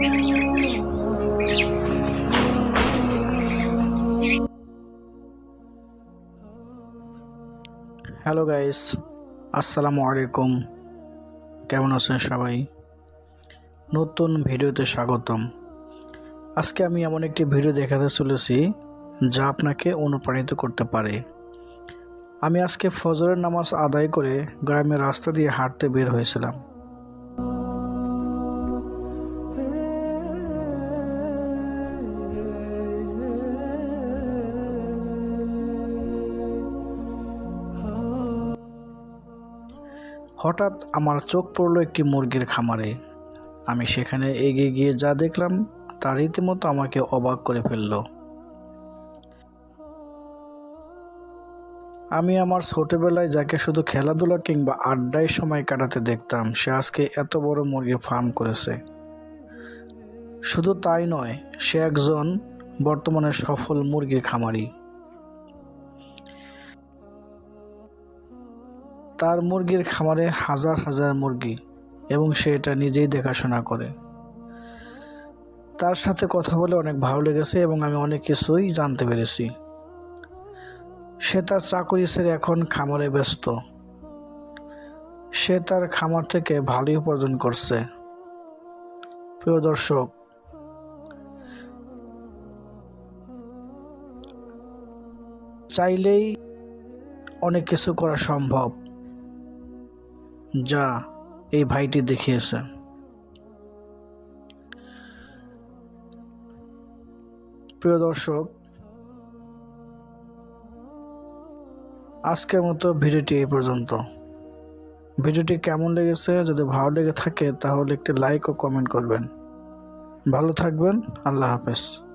Hello guys আসসালামু আলাইকুম কেমন আছেন সবাই? নতুন ভিডিওতে স্বাগতম। আজকে আমি এমন একটি ভিডিও দেখাতে চলেছি, যা আপনাকে অনুপ্রাণিত করতে পারে। আমি আজকে ফজরের নামাজ আদায় করে গ্রামের রাস্তা দিয়ে হাঁটতে বের হয়েছিলাম। হঠাৎ আমার চোখ পড়ল একটি মুরগির খামারে। আমি সেখানে এগিয়ে গিয়ে যা দেখলাম, তা রীতিমতো আমাকে অবাক করে ফেলল। আমি আমার ছোটবেলায় যাকে শুধু খেলাধুলা কিংবা আড্ডায় সময় কাটাতে দেখতাম, সে আজকে এত বড় মুরগির ফার্ম করেছে। শুধু তাই নয়, সে একজন বর্তমানে সফল মুরগির খামারি। তার মুরগির খামারে হাজার হাজার মুরগি এবং সে এটা নিজেই দেখাশোনা করে। তার সাথে কথা বলে অনেক ভালো লেগেছে এবং আমি অনেক কিছুই জানতে পেরেছি। সে তার চাকরি ছেড়ে এখন খামারে ব্যস্ত। সে তার খামার থেকে ভালোই উপার্জন করছে। প্রিয় দর্শক, চাইলেই অনেক কিছু করা সম্ভব। যা এই ভাইটি দেখিয়েছে। প্রিয় দর্শক, আজকের মতো ভিডিওটি এই পর্যন্ত। ভিডিওটি কেমন লেগেছে, যদি ভালো লেগে থাকে, তাহলে একটি লাইক ও কমেন্ট করবেন। ভালো থাকবেন, আল্লাহ হাফেজ।